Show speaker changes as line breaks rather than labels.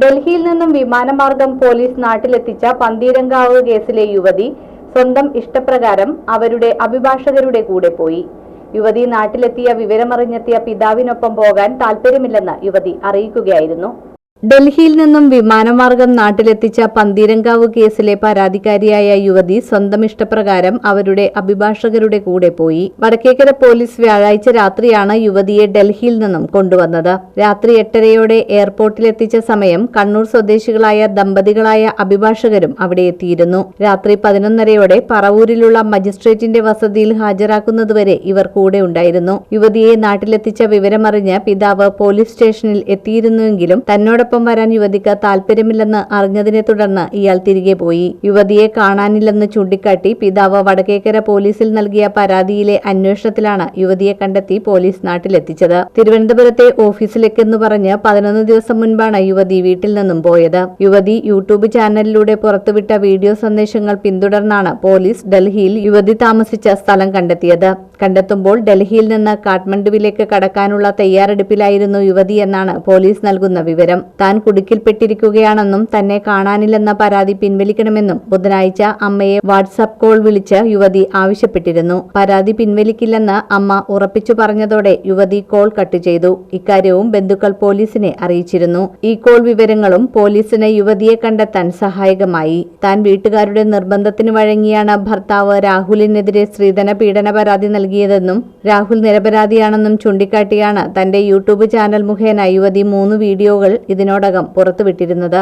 ഡൽഹിയിൽ നിന്നും വിമാനമാർഗം പോലീസ് നാട്ടിലെത്തിച്ച പന്തീരങ്കാവ് കേസിലെ യുവതി സ്വന്തം ഇഷ്ടപ്രകാരം അവരുടെ അഭിഭാഷകരുടെ കൂടെ പോയി. യുവതി നാട്ടിലെത്തിയ വിവരമറിഞ്ഞെത്തിയ പിതാവിനൊപ്പം പോകാൻ താൽപ്പര്യമില്ലെന്ന് യുവതി അറിയിക്കുകയായിരുന്നു. ഡൽഹിയിൽ നിന്നും വിമാനമാർഗം നാട്ടിലെത്തിച്ച പന്തീരങ്കാവ് കേസിലെ പരാതിക്കാരിയായ യുവതി സ്വന്തം ഇഷ്ടപ്രകാരം അവരുടെ അഭിഭാഷകരുടെ കൂടെ പോയി. വടക്കേക്കര പോലീസ് വ്യാഴാഴ്ച രാത്രിയാണ് യുവതിയെ ഡൽഹിയിൽ നിന്നും കൊണ്ടുവന്നത്. രാത്രി എട്ടരയോടെ എയർപോർട്ടിലെത്തിച്ച സമയം കണ്ണൂർ സ്വദേശികളായ ദമ്പതികളായ അഭിഭാഷകരും അവിടെ എത്തിയിരുന്നു. രാത്രി പതിനൊന്നരയോടെ പറവൂരിലുള്ള മജിസ്ട്രേറ്റിന്റെ വസതിയിൽ ഹാജരാക്കുന്നതുവരെ ഇവർ കൂടെ ഉണ്ടായിരുന്നു. യുവതിയെ നാട്ടിലെത്തിച്ച വിവരമറിഞ്ഞ് പിതാവ് പോലീസ് സ്റ്റേഷനിൽ എത്തിയിരുന്നുവെങ്കിലും തന്നോടൊപ്പം വരാൻ യുവതിക്ക് താൽപര്യമില്ലെന്ന് അറിഞ്ഞതിനെ തുടർന്ന് ഇയാൾ തിരികെ പോയി. യുവതിയെ കാണാനില്ലെന്ന് ചൂണ്ടിക്കാട്ടി പിതാവ് വടക്കേക്കര പോലീസിൽ നൽകിയ പരാതിയിലെ അന്വേഷണത്തിലാണ് യുവതിയെ കണ്ടെത്തി പോലീസ് നാട്ടിലെത്തിച്ചത്. തിരുവനന്തപുരത്തെ ഓഫീസിലേക്കെന്ന് പറഞ്ഞ് പതിനൊന്ന് ദിവസം മുൻപാണ് യുവതി വീട്ടിൽ നിന്നും പോയത്. യുവതി യൂട്യൂബ് ചാനലിലൂടെ പുറത്തുവിട്ട വീഡിയോ സന്ദേശങ്ങൾ പിന്തുടർന്നാണ് പോലീസ് ഡൽഹിയിൽ യുവതി താമസിച്ച സ്ഥലം കണ്ടെത്തിയത്. കണ്ടെത്തുമ്പോൾ ഡൽഹിയിൽ നിന്ന് കാഠ്മണ്ഡുവിലേക്ക് കടക്കാനുള്ള തയ്യാറെടുപ്പിലായിരുന്നു യുവതി എന്നാണ് പോലീസ് നൽകുന്ന വിവരം. താൻ കുടുക്കിൽപ്പെട്ടിരിക്കുകയാണെന്നും തന്നെ കാണാനില്ലെന്ന പരാതി പിൻവലിക്കണമെന്നും ബുധനാഴ്ച അമ്മയെ വാട്സാപ്പ് കോൾ വിളിച്ച് യുവതി ആവശ്യപ്പെട്ടിരുന്നു. പരാതി പിൻവലിക്കില്ലെന്ന് അമ്മ ഉറപ്പിച്ചു പറഞ്ഞതോടെ യുവതി കോൾ കട്ട് ചെയ്തു. ഇക്കാര്യവും ബന്ധുക്കൾ പോലീസിനെ അറിയിച്ചിരുന്നു. ഈ കോൾ വിവരങ്ങളും പോലീസിന് യുവതിയെ കണ്ടെത്താൻ സഹായകമായി. താൻ വീട്ടുകാരുടെ നിർബന്ധത്തിന് വഴങ്ങിയാണ് ഭർത്താവ് രാഹുലിനെതിരെ സ്ത്രീധന പീഡന പരാതി നൽകിയതെന്നും രാഹുൽ നിരപരാധിയാണെന്നും ചൂണ്ടിക്കാട്ടിയാണ് തന്റെ യൂട്യൂബ് ചാനൽ മുഖേന യുവതി മൂന്ന് വീഡിയോകൾ ഇതിനോടകം പുറത്തുവിട്ടിരുന്നത്